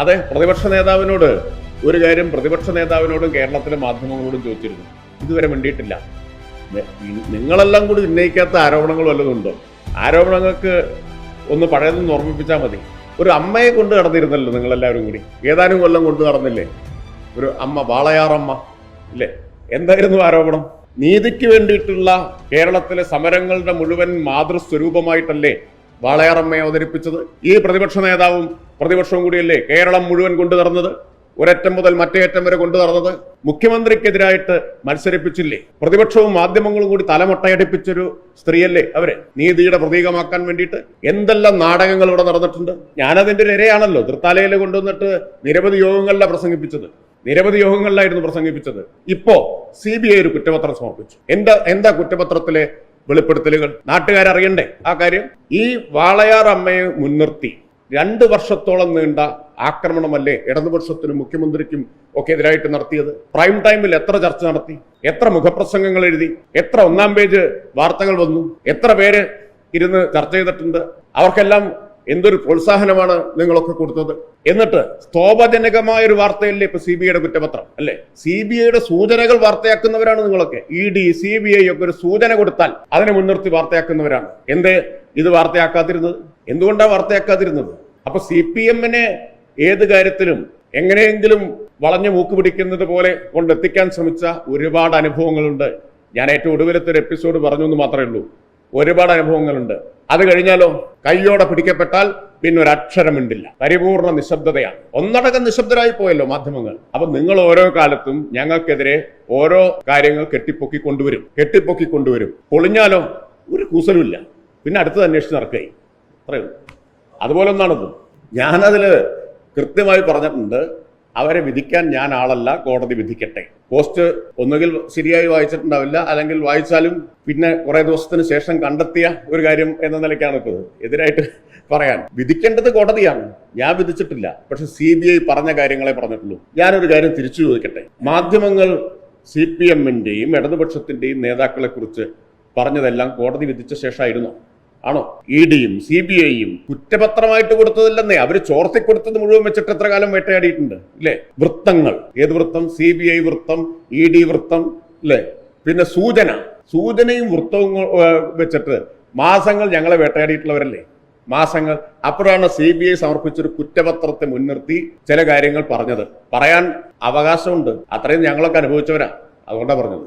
അതെ പ്രതിപക്ഷ നേതാവിനോട് ഒരു കാര്യം പ്രതിപക്ഷ നേതാവിനോടും കേരളത്തിലെ മാധ്യമങ്ങളോടും ചോദിച്ചിരുന്നു. ഇതുവരെ വേണ്ടിയിട്ടില്ല നിങ്ങളെല്ലാം കൂടി ഉന്നയിക്കാത്ത ആരോപണങ്ങൾ വല്ലതും ഉണ്ടോ? ആരോപണങ്ങൾക്ക് ഒന്ന് പഴയതൊന്ന് ഓർമ്മിപ്പിച്ചാൽ മതി. ഒരു അമ്മയെ കൊണ്ട് നടന്നിരുന്നല്ലോ നിങ്ങളെല്ലാവരും കൂടി. ഏതാനും കൊല്ലം കൊണ്ട് നടന്നില്ലേ? ഒരു അമ്മ വാളയാറമ്മ ഇല്ലേ? എന്തായിരുന്നു ആരോപണം? നീതിക്ക് വേണ്ടിയിട്ടുള്ള കേരളത്തിലെ സമരങ്ങളുടെ മുഴുവൻ മാതൃസ്വരൂപമായിട്ടല്ലേ വാളയാറമ്മയെ അവതരിപ്പിച്ചത്? ഈ പ്രതിപക്ഷ നേതാവും പ്രതിപക്ഷവും കൂടിയല്ലേ കേരളം മുഴുവൻ കൊണ്ടു നടന്നത്? ഒരറ്റം മുതൽ മറ്റേ അറ്റം വരെ കൊണ്ടു നടന്നത്? മുഖ്യമന്ത്രിക്കെതിരായിട്ട് മത്സരിപ്പിച്ചില്ലേ? പ്രതിപക്ഷവും മാധ്യമങ്ങളും കൂടി തലമൊട്ടയടിപ്പിച്ചൊരു സ്ത്രീയല്ലേ അവരെ? നീതിയുടെ പ്രതീകമാക്കാൻ വേണ്ടിയിട്ട് എന്തെല്ലാം നാടകങ്ങൾ ഇവിടെ നടന്നിട്ടുണ്ട്? ഞാനതിന്റെ ഒരു ഇരയാണല്ലോ. തൃത്താലയിൽ കൊണ്ടുവന്നിട്ട് നിരവധി യോഗങ്ങളിലാണ് പ്രസംഗിപ്പിച്ചത്. നിരവധി യോഗങ്ങളിലായിരുന്നു പ്രസംഗിപ്പിച്ചത്. ഇപ്പോ സി ബി ഐ ഒരു കുറ്റപത്രം സമർപ്പിച്ചു. എന്താ എന്താ കുറ്റപത്രത്തിലെ വെളിപ്പെടുത്തലുകൾ? നാട്ടുകാരറിയണ്ടേ ആ കാര്യം? ഈ വാളയാർ അമ്മയെ മുൻനിർത്തി രണ്ട് വർഷത്തോളം നീണ്ട ആക്രമണമല്ലേ ഇടതുപക്ഷത്തിനും മുഖ്യമന്ത്രിക്കും ഒക്കെ എതിരായിട്ട് നടത്തിയത്? പ്രൈം ടൈമിൽ എത്ര ചർച്ച നടത്തി? എത്ര മുഖപ്രസംഗങ്ങൾ എഴുതി? എത്ര ഒന്നാം പേജ് വാർത്തകൾ വന്നു? എത്ര പേര് ഇരുന്ന് ചർച്ച ചെയ്തിട്ടുണ്ട്? അവർക്കെല്ലാം എന്തൊരു പ്രോത്സാഹനമാണ് നിങ്ങളൊക്കെ കൊടുത്തത്? എന്നിട്ട് സ്തോഭജനകമായ ഒരു വാർത്തയല്ലേ ഇപ്പൊ സി ബി ഐയുടെ കുറ്റപത്രം അല്ലെ? സി ബി ഐയുടെ സൂചനകൾ വാർത്തയാക്കുന്നവരാണ് നിങ്ങളൊക്കെ. E D C B I ഒക്കെ ഒരു സൂചന കൊടുത്താൽ അതിനെ മുൻനിർത്തി വാർത്തയാക്കുന്നവരാണ്. എന്തേ ഇത് വാർത്തയാക്കാതിരുന്നത്? എന്തുകൊണ്ടാണ് വാർത്തയാക്കാതിരുന്നത്? അപ്പൊ സി പി എമ്മിനെ ഏത് കാര്യത്തിലും എങ്ങനെയെങ്കിലും വളഞ്ഞു മൂക്ക് പിടിക്കുന്നത് പോലെ കൊണ്ടെത്തിക്കാൻ ശ്രമിച്ച ഒരുപാട് അനുഭവങ്ങളുണ്ട്. ഞാൻ ഏറ്റവും ഒടുവിലത്തെ ഒരു എപ്പിസോഡ് പറഞ്ഞു എന്ന് മാത്രമേ ഉള്ളൂ. ഒരുപാട് അനുഭവങ്ങളുണ്ട്. അത് കഴിഞ്ഞാലോ? കയ്യോടെ പിടിക്കപ്പെട്ടാൽ പിന്നെ ഒരു അക്ഷരമുണ്ടില്ല പരിപൂർണ നിശബ്ദതയാണ്. ഒന്നടങ്കം നിശബ്ദരായി പോയല്ലോ മാധ്യമങ്ങൾ. അപ്പൊ നിങ്ങൾ ഓരോ കാലത്തും ഞങ്ങൾക്കെതിരെ ഓരോ കാര്യങ്ങൾ കെട്ടിപ്പൊക്കി കൊണ്ടുവരും. കെട്ടിപ്പൊക്കി കൊണ്ടുവരും. പൊളിഞ്ഞാലോ? ഒരു കൂസലുമില്ല. പിന്നെ അടുത്തത് അന്വേഷിച്ച് നടക്കുകയും. അത്രയേ ഉള്ളൂ. അതുപോലെ ഒന്നാണിത് ഞാനതിൽ കൃത്യമായി പറഞ്ഞിട്ടുണ്ട് അവരെ വിധിക്കാൻ ഞാൻ ആളല്ല കോടതി വിധിക്കട്ടെ. പോസ്റ്റ് ഒന്നുകിൽ ശരിയായി വായിച്ചിട്ടുണ്ടാവില്ല അല്ലെങ്കിൽ വായിച്ചാലും പിന്നെ കുറേ ദിവസത്തിന് ശേഷം കണ്ടെത്തിയ ഒരു കാര്യം എന്ന നിലയ്ക്കാണ് ഇപ്പോൾ എതിരായിട്ട് പറയാൻ. വിധിക്കേണ്ടത് കോടതിയാണ്. ഞാൻ വിധിച്ചിട്ടില്ല. പക്ഷെ സി ബി ഐ പറഞ്ഞ കാര്യങ്ങളെ പറഞ്ഞിട്ടുള്ളൂ. ഞാനൊരു കാര്യം തിരിച്ചു ചോദിക്കട്ടെ. മാധ്യമങ്ങൾ സി പി എമ്മിന്റെയും ഇടതുപക്ഷത്തിന്റെയും നേതാക്കളെ കുറിച്ച് പറഞ്ഞതെല്ലാം കോടതി വിധിച്ച ശേഷമായിരുന്നോ? ആണോ? ഇ ഡിയും സി ബി ഐയും കുറ്റപത്രമായിട്ട് കൊടുത്തതില്ലെന്നേ അവർ ചോർത്തി കൊടുത്തത് മുഴുവൻ വെച്ചിട്ട് എത്ര കാലം വേട്ടയാടിയിട്ടുണ്ട് ഇല്ലേ? വൃത്തങ്ങൾ. ഏത് വൃത്തം? സി ബി ഐ വൃത്തം ഇ ഡി വൃത്തം അല്ലേ പിന്നെ സൂചന. സൂചനയും വൃത്തവും വെച്ചിട്ട് മാസങ്ങൾ ഞങ്ങളെ വേട്ടയാടിയിട്ടുള്ളവരല്ലേ? മാസങ്ങൾ. അപ്പോഴാണ് സി ബി ഐ സമർപ്പിച്ചൊരു കുറ്റപത്രത്തെ മുൻനിർത്തി ചില കാര്യങ്ങൾ പറഞ്ഞത്. പറയാൻ അവകാശമുണ്ട്. അത്രയും ഞങ്ങളൊക്കെ അനുഭവിച്ചവരാ അതുകൊണ്ടാണ് പറഞ്ഞത്.